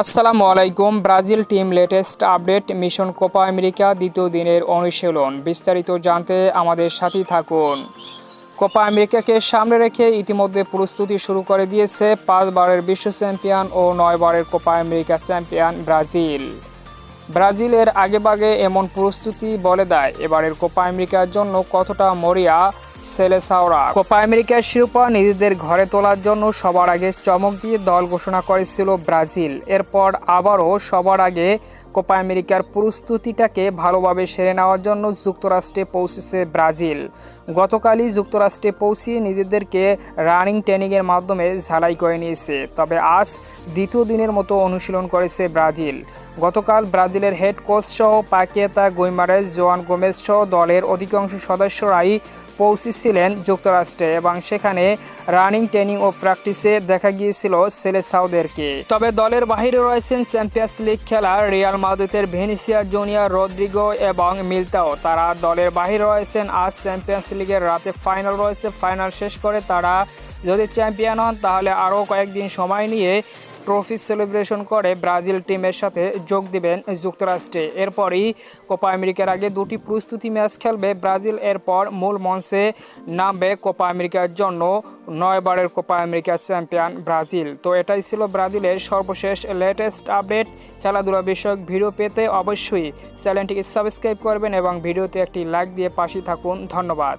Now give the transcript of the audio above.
আসসালামু আলাইকুম। Brazil team latest update, mission Copa America দ্বিতীয় দিনের অনুশীলন। বিস্তারিত জানতে আমাদের সাথেই থাকুন। কোপা আমেরিকাকে সামনে রেখে ইতিমধ্যে প্রস্তুতি শুরু করে দিয়েছে পাঁচবারের বিশ্ব চ্যাম্পিয়ন ও নয়বারের কোপা আমেরিকা চ্যাম্পিয়ন ব্রাজিল। ব্রাজিলের আগেভাগে এমন প্রস্তুতি বলে দেয়। এবারের কোপা আমেরিকার জন্য কতটা মরিয়া সেলেসাওরা। কোপা আমেরিকার শিরোপা নিজেদের ঘরে তোলার জন্য সবার আগে চমক দিয়ে দল ঘোষণা করেছিল ব্রাজিল। এরপর আবারও সবার আগে কোপা আমেরিকার প্রস্তুতিটাকে ভালোভাবে সেরে নেওয়ার জন্য যুক্তরাষ্ট্রে পৌঁছেছে ব্রাজিল। গতকালই যুক্তরাষ্ট্রে পৌঁছিয়ে নিজেদেরকে রানিং ট্রেনিংয়ের মাধ্যমে ঝালাই করে নিয়েছে। তবে আজ দ্বিতীয় দিনের মতো অনুশীলন করেছে ব্রাজিল। গতকাল ব্রাজিলের হেড কোচ সহ পাকিয়েতা গুইমারেজ জোয়ান গোমেজ সহ দলের অধিকাংশ সদস্যরাই পৌঁছেছিলেন যুক্তরাষ্ট্রে এবং সেখানে রানিং ট্রেনিং ও প্র্যাকটিসে দেখা গিয়েছিল সেলেসাউদেরকে তবে দলের বাহিরে রয়েছেন চ্যাম্পিয়ন্স লিগ খেলা রিয়াল মাদ্রিদের ভেনিসিয়া জুনিয়র রদ্রিগো এবং মিলতাও। তারা দলের বাহির রয়েছেন আজ চ্যাম্পিয়ন্স লিগের রাতে ফাইনাল রয়েছে, ফাইনাল শেষ করে তারা যদি চ্যাম্পিয়ন হন তাহলে আরও কয়েকদিন সময় নিয়ে ট্রফি সেলিব্রেশন করে ব্রাজিল টিমের সাথে যোগ দেবেন যুক্তরাষ্ট্রে। এরপরই কোপা আমেরিকার আগে দুটি প্রস্তুতি ম্যাচ খেলবে ব্রাজিল, এরপর মূল মঞ্চে নামবে কোপা আমেরিকার জন্য নয়বারের কোপা আমেরিকা চ্যাম্পিয়ন ব্রাজিল। তো এটাই ছিল ব্রাজিলের সর্বশেষ লেটেস্ট আপডেট খেলাধুলা বিষয়ক ভিডিও পেতে অবশ্যই চ্যানেলটিকে সাবস্ক্রাইব করবেন এবং ভিডিওতে একটি লাইক দিয়ে পাশে থাকুন। ধন্যবাদ।